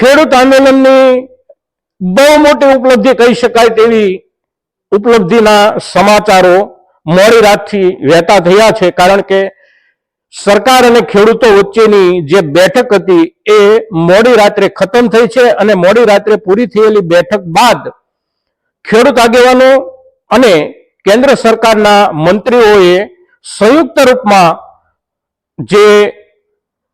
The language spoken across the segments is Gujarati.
ખેડૂત આંદોલનની બહુ મોટી ઉપલબ્ધિ કહી શકાય તેવી ઉપલબ્ધિના સમાચારો મોડી રાતથી વહેતા થયા છે, કારણ કે સરકાર અને ખેડૂતો વચ્ચેની જે બેઠક હતી એ મોડી રાત્રે ખતમ થઈ છે અને મોડી રાત્રે પૂરી થયેલી બેઠક બાદ ખેડૂત આગેવાનો અને કેન્દ્ર સરકારના મંત્રીઓએ સંયુક્ત રૂપમાં જે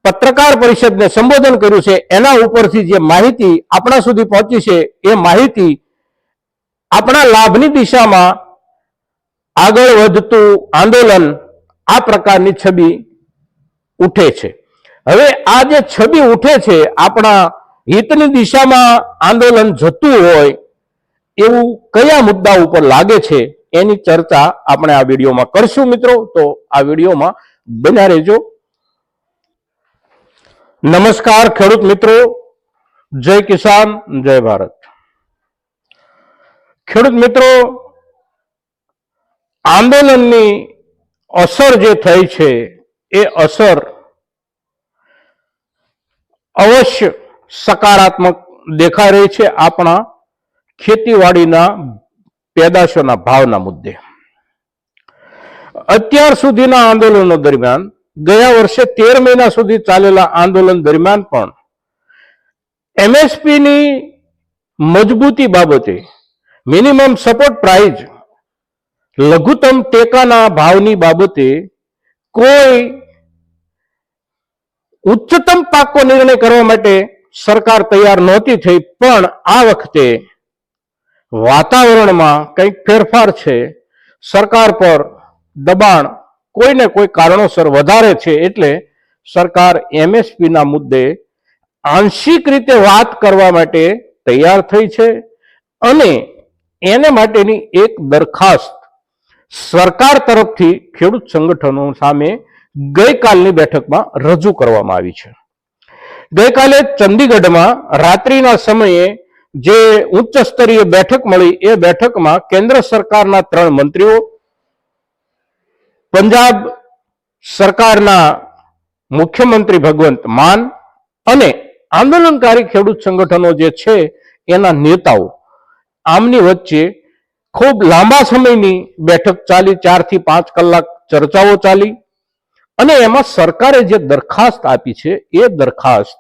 પત્રકાર પરિષદને સંબોધન કર્યું છે, એના ઉપરથી જે માહિતી આપણા સુધી પહોંચી છે, એ માહિતી આપણા લાભની દિશામાં આગળ વધતું આંદોલન આ પ્રકારની છબી ઉઠે છે. હવે આ જે છબી ઉઠે છે, આપણા હિતની દિશામાં આંદોલન જતું હોય એવું કયા મુદ્દા ઉપર લાગે છે, એની ચર્ચા આપણે આ વિડીયોમાં કરશું મિત્રો. તો આ વિડીયોમાં બન્યા રહેજો. નમસ્કાર ખેડૂત મિત્રો. જય કિસાન, જય ભારત. ખેડૂત મિત્રો, આંદોલનની અસર જે થઈ છે, એ અસર અવશ્ય સકારાત્મક દેખાઈ રહી છે આપણા ખેતીવાડીના પેદાશોના ભાવના મુદ્દે. અત્યાર સુધીના આંદોલનો દરમિયાન ગયા વર્ષે તેર મહિના સુધી ચાલેલા આંદોલન દરમિયાન પણ એમએસપીની મજબૂતી બાબતે મિનિમમ સપોર્ટ પ્રાઇઝ લઘુત્તમ ટેકાના ભાવની બાબતે કોઈ ઉચ્ચતમ પાકો નિર્ણય કરવા માટે સરકાર તૈયાર નહોતી થઈ, પણ આ વખતે વાતાવરણમાં કંઈક ફેરફાર છે. સરકાર પર દબાણ કોઈને કોઈ કારણોસર વધારે છે એટલે સરકાર એમએસપી ના મુદ્દે આંશિક રીતે વાત કરવા માટે તૈયાર થઈ છે અને એને માટેની એક દરખાસ્ત સરકાર તરફથી ખેડૂત સંગઠનો સામે ગઈકાલની બેઠકમાં રજૂ કરવામાં આવી છે. ગઈકાલે ચંદીગઢમાં રાત્રિના સમયે જે ઉચ્ચ સ્તરીય બેઠક મળી એ બેઠકમાં કેન્દ્ર સરકારના ત્રણ મંત્રીઓ પંજાબ સરકારના મુખ્યમંત્રી ભગવંત માન અને આંદોલનકારી ખેડૂત સંગઠનો જે છે, એના નેતાઓ આમની વચ્ચે ખૂબ લાંબા સમયની બેઠક ચાલી, ચારથી પાંચ કલાક ચર્ચાઓ ચાલી અને એમાં સરકારે જે દરખાસ્ત આપી છે, એ દરખાસ્ત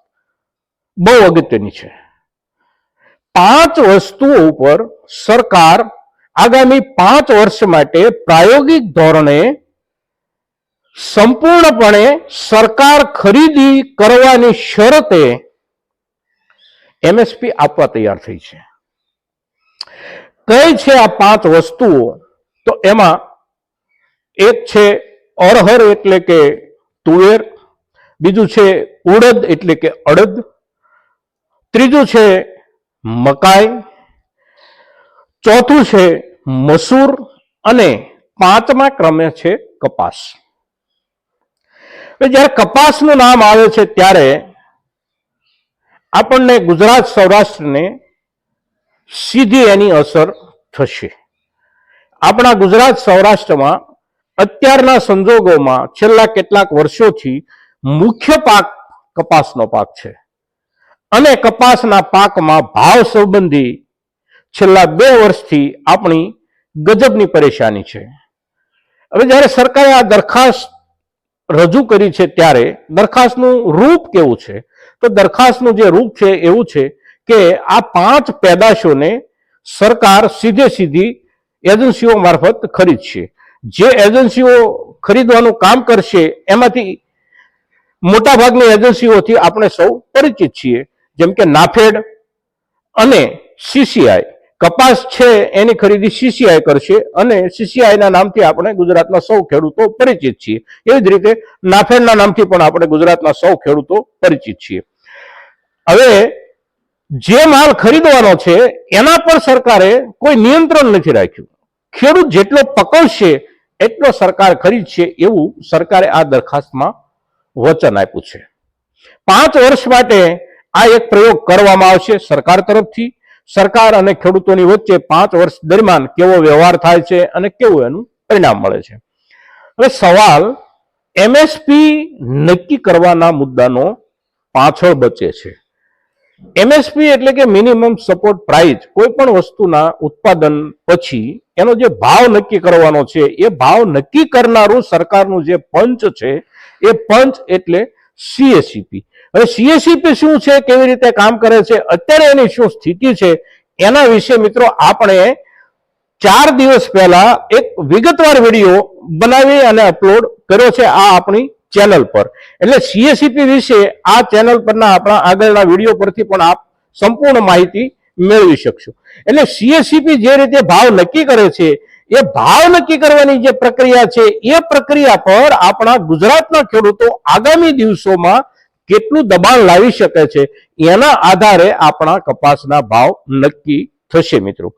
બહુ અગત્યની છે. પાંચ વસ્તુઓ ઉપર સરકાર આગામી પાંચ વર્ષ માટે પ્રાયોગિક ધોરણે સંપૂર્ણપણે સરકાર ખરીદી કરવાની શરતે એમએસપી આપવા તૈયાર થઈ છે. કઈ છે આ પાંચ વસ્તુઓ? તો એમાં એક છે અરહર એટલે કે તુવેર, બીજું છે ઉડદ એટલે કે અડદ, ત્રીજું છે મકાઈ, ચોથું છે મસૂર અને પાંચમા ક્રમે છે કપાસ. જ્યારે કપાસનું નામ આવે છે ત્યારે આપણને ગુજરાત સૌરાષ્ટ્રને સીધી એની અસર થશે. આપણા ગુજરાત સૌરાષ્ટ્રમાં અત્યારના સંજોગોમાં છેલ્લા કેટલાક વર્ષોથી મુખ્ય પાક કપાસનો પાક છે. અને કપાસના પાકમાં ભાવ સંબંધી છેલ્લા બે વર્ષથી આપણી ગજબની પરેશાની છે. હવે જ્યારે સરકારે આ દરખાસ્ત રજૂ કરી છે ત્યારે દરખાસ્તનું રૂપ કેવું છે? તો દરખાસ્તનું જે રૂપ છે એવું છે કે આ પાંચ પેદાશોને સરકાર સીધે સીધી એજન્સીઓ મારફત ખરીદશે. જે એજન્સીઓ ખરીદવાનું કામ કરશે એમાંથી મોટાભાગની એજન્સીઓથી આપણે સૌ પરિચિત છીએ. જેમ કે નાફેડ અને સીસીઆઈ. કપાસ છે એની ખરીદી સીસીઆઈ કરશે અને સીસીઆઈના નામથી આપણે ગુજરાતના સૌ ખેડૂતો પરિચિત છીએ. એવી જ રીતે નાફેડના નામથી પણ આપણે ગુજરાતના સૌ ખેડૂતો પરિચિત છીએ. હવે જે માલ ખરીદવાનો છે એના પર સરકારે કોઈ નિયંત્રણ નથી રાખ્યું. ખેડૂત જેટલો પકવશે એટલો સરકાર ખરીદશે એવું સરકારે આ દરખાસ્તમાં વચન આપ્યું છે. પાંચ વર્ષ માટે આ એક પ્રયોગ કરવામાં આવશે સરકાર તરફથી. સરકાર અને ખેડૂતોની વચ્ચે પાંચ વર્ષ દરમિયાન કેવો વ્યવહાર થાય છે અને કેવું એનું પરિણામ મળે છે. હવે સવાલ, એમએસપી નક્કી કરવાના મુદ્દાનો પાછળ બચે છે. એમએસપી એટલે કે મિનિમમ સપોર્ટ પ્રાઇસ કોઈ પણ વસ્તુના ઉત્પાદન પછી એનો જે ભાવ નક્કી કરવાનો છે, એ ભાવ નક્કી કરનારું સરકારનું જે પંચ છે, એ પંચ એટલે સીએસીપી. હવે સીએસીપી શું છે, કેવી રીતે કામ કરે છે, અત્યારે એની શું સ્થિતિ છે, એના વિશે મિત્રો આપણે ચાર દિવસ પહેલા એક વિગતવાર વીડિયો બનાવી અને અપલોડ કર્યો છે આ આપણી ચેનલ પર. એટલે સીએસીપી વિશે આ ચેનલ પરના આપણા આગળના વીડિયો પરથી પણ આપ સંપૂર્ણ માહિતી મેળવી શકશો. એટલે સીએસીપી જે રીતે ભાવ નક્કી કરે છે, એ ભાવ નક્કી કરવાની જે પ્રક્રિયા છે, એ પ્રક્રિયા પર આપણા ગુજરાતના ખેડૂતો આગામી દિવસોમાં કેટલું દબાણ લાવી શકે છે એના આધારે આપણા કપાસના ભાવ નક્કી થશે મિત્રો.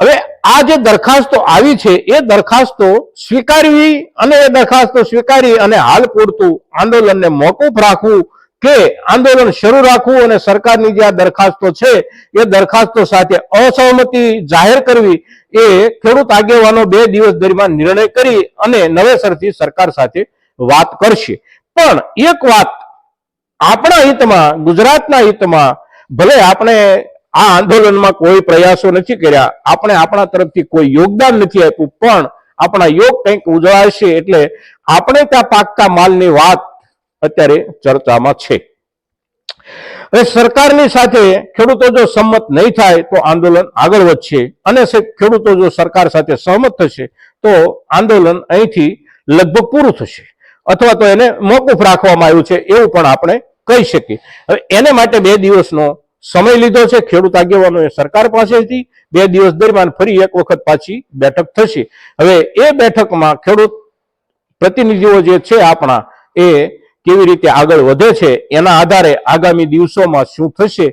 હવે આ જે દરખાસ્તો આવી છે એ દરખાસ્તો સ્વીકારવી અને એ દરખાસ્તો સ્વીકારી અને હાલ પૂરતું આંદોલનને મોકૂફ રાખવું કે આંદોલન શરૂ રાખવું અને સરકારની જે આ દરખાસ્તો છે એ દરખાસ્તો સાથે અસહમતિ જાહેર કરવી એ ખેડૂત આગેવાનો બે દિવસ દરમિયાન નિર્ણય કરી અને નવેસરથી સરકાર સાથે વાત કરશે. પણ એક વાત આપણા હિતમાં, ગુજરાતના હિતમાં, ભલે આપણે આ આંદોલનમાં કોઈ પ્રયાસો નથી કર્યા, આપણે આપણા તરફથી કોઈ યોગદાન નથી આપ્યું, પણ આપણા યોગ કંઈક ઉજળાશે એટલે આપણે ત્યાં પાકતા માલની વાત અત્યારે ચર્ચામાં છે. હવે સરકારની સાથે ખેડૂતો જો સંમત નહીં થાય તો આંદોલન આગળ વધશે અને ખેડૂતો જો સરકાર સાથે સહમત થશે તો આંદોલન અહીંથી લગભગ પૂરું થશે. અથવા તો એને મોકૂફ રાખવામાં આવ્યું છે, એવું પણ આપણે કહી શકીએ. હવે એને માટે બે દિવસનો સમય લીધો છે. ખેડૂત આગેવાનોએ સરકાર પાસેથી બે દિવસ દરમિયાન ફરી એક વખત પાછી બેઠક થશે. હવે એ બેઠકમાં ખેડૂત પ્રતિનિધિઓ જે છે આપણા એ કેવી રીતે આગળ વધે છે, એના આધારે આગામી દિવસોમાં શું થશે,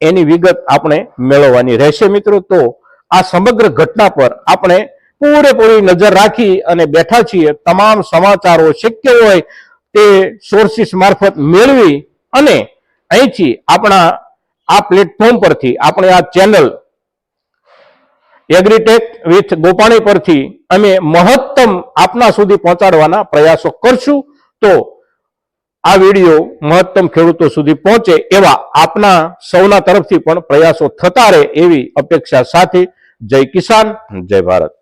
એની વિગત આપણે મેળવવાની રહેશે મિત્રો. તો આ સમગ્ર ઘટના પર આપણે પૂરેપૂરી નજર રાખી અને બેઠા છીએ. તમામ સમાચારો શક્ય હોય તે સોર્સિસ મારફત મેળવી અને અહીંથી આપણા આ પ્લેટફોર્મ પરથી આપણે આ ચેનલ એગ્રીટેક વિથ ગોપાણી પરથી અમે મહત્તમ આપના સુધી પહોંચાડવાના પ્રયાસો કરશું. તો આ વીડિયો મહત્તમ ખેડૂતો સુધી પહોંચે એવા આપના સૌના તરફથી પણ પ્રયાસો થતા રહે એવી અપેક્ષા સાથે જય કિસાન. જય ભારત.